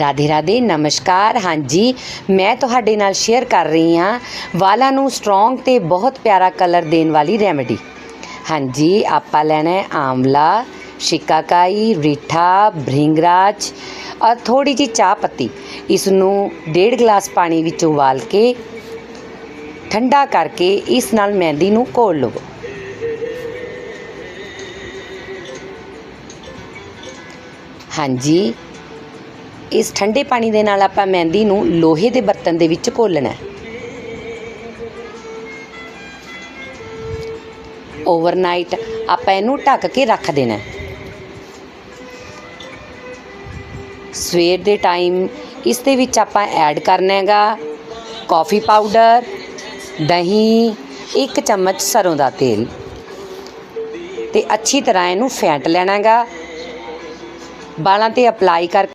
ਰਾਧੇ ਰਾਧੇ, ਨਮਸਕਾਰ। ਹਾਂਜੀ, ਮੈਂ ਤੁਹਾਡੇ ਨਾਲ ਸ਼ੇਅਰ ਕਰ ਰਹੀ ਹਾਂ ਵਾਲਾਂ ਨੂੰ ਸਟਰੋਂਗ ਤੇ ਬਹੁਤ ਪਿਆਰਾ ਕਲਰ ਦੇਣ ਵਾਲੀ ਰੈਮੇਡੀ ਹਾਂਜੀ, ਆਪਾਂ ਲੈਣਾ ਹੈ ਆਮਲਾ ਸ਼ਿਕਾਕਾਈ, ਰੀਠਾ, ਭ੍ਰਿੰਗਰਾਜ ਔਰ ਥੋੜੀ ਜਿਹੀ ਚਾਹ ਪੱਤੀ। ਇਸ ਨੂੰ ਡੇਢ ਗਲਾਸ ਪਾਣੀ ਵਿੱਚ ਉਬਾਲ ਕੇ ਠੰਡਾ ਕਰਕੇ ਇਸ ਨਾਲ ਮਹਿੰਦੀ ਨੂੰ ਘੋਲ ਲਵੋ। ਹਾਂਜੀ ਇਸ ਠੰਡੇ ਪਾਣੀ ਦੇ ਨਾਲ ਆਪਾਂ ਮਹਿੰਦੀ ਨੂੰ ਲੋਹੇ ਦੇ ਬਰਤਨ ਦੇ ਵਿੱਚ ਘੋਲਣਾ ਹੈ। ਓਵਰਨਾਈਟ ਆਪਾਂ ਇਹਨੂੰ ਢੱਕ ਕੇ ਰੱਖ ਦੇਣਾ ਸਵੇਰ ਦੇ ਟਾਈਮ ਇਸ ਦੇ ਵਿੱਚ ਆਪਾਂ ਐਡ ਕਰਨਾ ਹੈਗਾ ਕਾਫੀ ਪਾਊਡਰ ਦਹੀਂ, ਇੱਕ ਚਮਚ ਸਰੋਂ ਦਾ ਤੇਲ। ਤੇ ਅੱਛੀ ਤਰ੍ਹਾਂ ਇਹਨੂੰ ਫੈਂਟ ਲੈਣਾ ਹੈਗਾ। ਵਾਲਾਂ ਤੇ ਅਪਲਾਈ ਕਰ